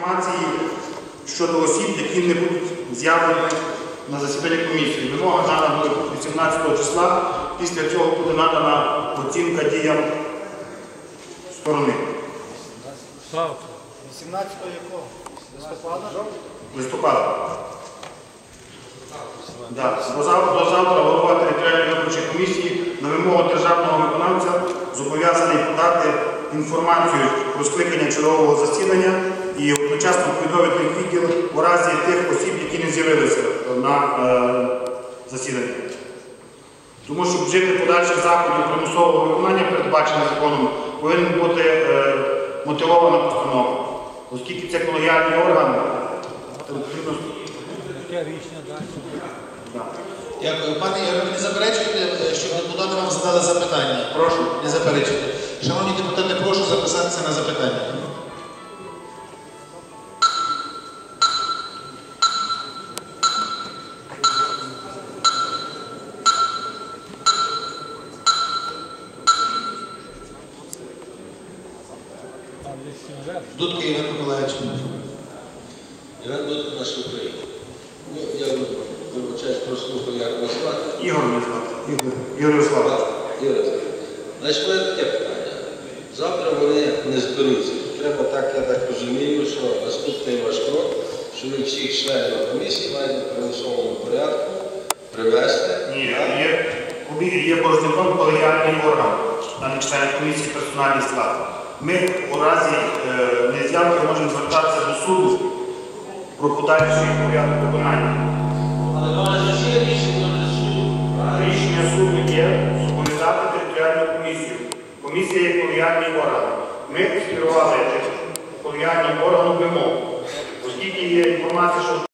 інформації щодо осіб, які не будуть з'явлені на засіданні комісії. Вимога дана буде 18 числа. Після цього буде надана оцінка діям сторони. 18 якого? Листопада? Листопада. До завтра, голова територіальної виборчої комісії на вимогу державного виконавця зобов'язаний подати інформацію про скликання чергового засідання і одночасно повідомити відділ у разі тих осіб, які не з'явилися на е, засіданні. Тому що вжити подальших заходів примусового виконання, передбачених законом, повинен бути е, мотивована постанова. Оскільки це колегіальний орган, потрібно. Дякую. Пане Ігоре, ви не заперечуєте, е, щоб депутати вам задали запитання? Прошу. Не заперечуєте. Шановні депутати, прошу записатися на запитання. Дудка Ігор Миколаївич. Іван Дудко, наша Україна. Ну, вибачаюсь, прослухав, як вас звати. Ігор мене звати. Ігор. Ігор Ярославович. Юра, значить, мене таке питання. Завтра вони не зберуться. Треба так, я так розумію, що наступний ваш крок, що ви всіх членів комісії маєте в примусовому порядку привести. Ні, є, є боржником колегіальний орган, а не члени комісії персональний склад. Ми у разі е, нез'явки можемо звертатися до суду про подальший порядок виконання. Рішення суду. Є зобов'язати територіальну комісію. Комісія є колегіальний орган. Ми скерували колегіальним органом вимогу. Оскільки є інформація, що